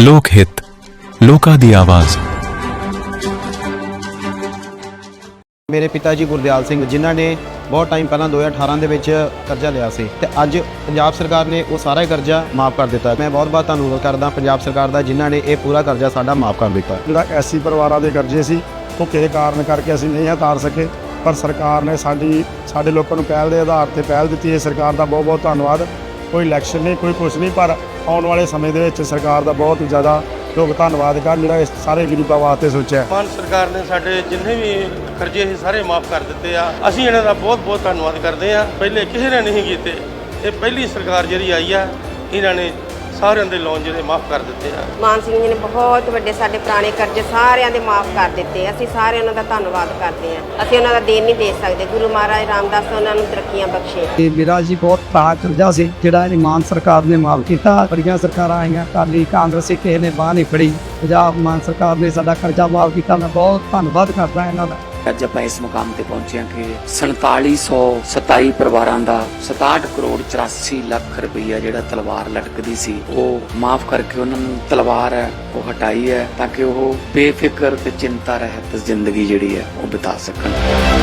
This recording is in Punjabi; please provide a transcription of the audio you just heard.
ਲੋਕ ਹਿੱਤ ਲੋਕਾਂ ਦੀ ਆਵਾਜ਼। ਮੇਰੇ ਪਿਤਾ ਜੀ ਗੁਰਦਿਆਲ ਸਿੰਘ ਜਿਨ੍ਹਾਂ ਨੇ ਬਹੁਤ ਟਾਈਮ ਪਹਿਲਾਂ 2018 ਦੇ ਵਿੱਚ ਕਰਜ਼ਾ ਲਿਆ ਸੀ ਤੇ ਅੱਜ ਪੰਜਾਬ ਸਰਕਾਰ ਨੇ ਉਹ ਸਾਰਾ ਕਰਜ਼ਾ ਮਾਫ ਕਰ ਦਿੱਤਾ। ਮੈਂ ਬਹੁਤ ਬਹੁਤ ਧੰਨਵਾਦ ਕਰਦਾ ਪੰਜਾਬ ਸਰਕਾਰ ਦਾ ਜਿਨ੍ਹਾਂ ਨੇ ਇਹ ਪੂਰਾ ਕਰਜ਼ਾ ਸਾਡਾ ਮਾਫ ਕਰ ਦਿੱਤਾ। ਜਿਹੜਾ ਐਸੀ ਪਰਿਵਾਰਾਂ ਦੇ ਕਰਜ਼ੇ ਸੀ ਉਹ ਕਿਸੇ ਕਾਰਨ ਕਰਕੇ ਅਸੀਂ ਨਹੀਂ ਉਤਾਰ ਸਕੇ ਪਰ ਸਰਕਾਰ ਨੇ ਸਾਡੀ ਸਾਡੇ ਲੋਕਾਂ ਨੂੰ ਪਹਿਲ ਦੇ ਆਧਾਰ ਤੇ ਪਹਿਲ ਦਿੱਤੀ। ਹੈ ਸਰਕਾਰ ਦਾ ਬਹੁਤ ਬਹੁਤ ਧੰਨਵਾਦ। ਕੋਈ ਇਲੈਕਸ਼ਨ ਨਹੀਂ, ਕੋਈ ਕੁਛ ਨਹੀਂ, ਪਰ ਆਉਣ ਵਾਲੇ ਸਮੇਂ ਦੇ ਵਿੱਚ ਸਰਕਾਰ ਦਾ ਬਹੁਤ ਹੀ ਜ਼ਿਆਦਾ ਲੋਕ ਧੰਨਵਾਦ ਕਰਨ ਜਿਹੜਾ ਇਸ ਸਾਰੇ ਗਰੀਬਾਂ ਵਾਸਤੇ ਸੋਚਿਆ ਮਾਨ ਸਰਕਾਰ ਨੇ ਸਾਡੇ ਜਿੰਨੇ ਵੀ ਕਰਜ਼ੇ ਸੀ, ਸਾਰੇ ਮਾਫ ਕਰ ਦਿੱਤੇ ਆ। ਅਸੀਂ ਇਹਨਾਂ ਦਾ ਬਹੁਤ ਬਹੁਤ ਧੰਨਵਾਦ ਕਰਦੇ ਆ। ਪਹਿਲੇ ਕਿਸੇ ਨੇ ਨਹੀਂ ਕੀਤੇ। ਇਹ ਪਹਿਲੀ ਸਰਕਾਰ ਜਿਹੜੀ ਆਈ ਆ, ਇਹਨਾਂ ਨੇ ਸਾਰਿਆਂ ਦੇ ਲੋਨ ਜਿਹੜੇ ਮਾਫ ਕਰ ਦਿੱਤੇ ਆ। ਮਾਨ ਸਿੰਘ ਜੀ ਨੇ ਬਹੁਤ ਵੱਡੇ ਸਾਡੇ ਪੁਰਾਣੇ ਕਰਜ਼ੇ ਸਾਰਿਆਂ ਦੇ ਮਾਫ ਕਰ ਦਿੱਤੇ ਅਸੀਂ ਸਾਰੇ ਉਹਨਾਂ ਦਾ ਧੰਨਵਾਦ ਕਰਦੇ ਹਾਂ ਅਸੀਂ ਉਹਨਾਂ ਦਾ ਦੇਣ ਨਹੀਂ ਦੇ ਸਕਦੇ। ਗੁਰੂ ਮਹਾਰਾਜ ਰਾਮਦਾਸ ਉਹਨਾਂ ਨੂੰ ਤਰੱਕੀਆਂ ਬਖਸ਼ੇ ਇਹ ਮੇਰਾ ਜੀ ਬਹੁਤ ਬੜਾ ਕਰਜ਼ਾ ਸੀ ਜਿਹੜਾ ਇਹ ਮਾਨ ਸਰਕਾਰ ਨੇ ਮਾਫ ਕੀਤਾ। ਬੜੀਆਂ ਸਰਕਾਰਾਂ ਆਈਆਂ ਕਾਲੀ ਕਾਂਗਰਸੀ ਕਿਸੇ ਨੇ ਬਾਹ ਨਹੀਂ ਫੜੀ। ਪੰਜਾਬ ਮਾਨ ਸਰਕਾਰ ਨੇ ਸਾਡਾ ਕਰਜ਼ਾ ਮਾਫ ਕੀਤਾ। ਮੈਂ ਬਹੁਤ ਧੰਨਵਾਦ ਕਰਦਾ ਇਹਨਾਂ ਦਾ। ਅੱਜ ਆਪਾਂ ਇਸ ਮੁਕਾਮ ਤੇ ਪਹੁੰਚੇ ਹਾਂ ਕਿ 4727 ਪਰਿਵਾਰਾਂ ਦਾ 67 ਕਰੋੜ 84 ਲੱਖ ਰੁਪਈਆ ਜਿਹੜਾ ਤਲਵਾਰ ਲਟਕਦੀ ਸੀ, ਉਹ ਮਾਫ ਕਰਕੇ ਉਹਨਾਂ ਨੂੰ ਤਲਵਾਰ ਹੈ, ਉਹ ਹਟਾਈ ਹੈ ਤਾਂ ਕਿ ਉਹ ਬੇਫਿਕਰ ਤੇ ਚਿੰਤਾ ਰਹਿਤ ਜ਼ਿੰਦਗੀ ਜਿਹੜੀ ਹੈ, ਉਹ ਬਿਤਾ ਸਕਣ।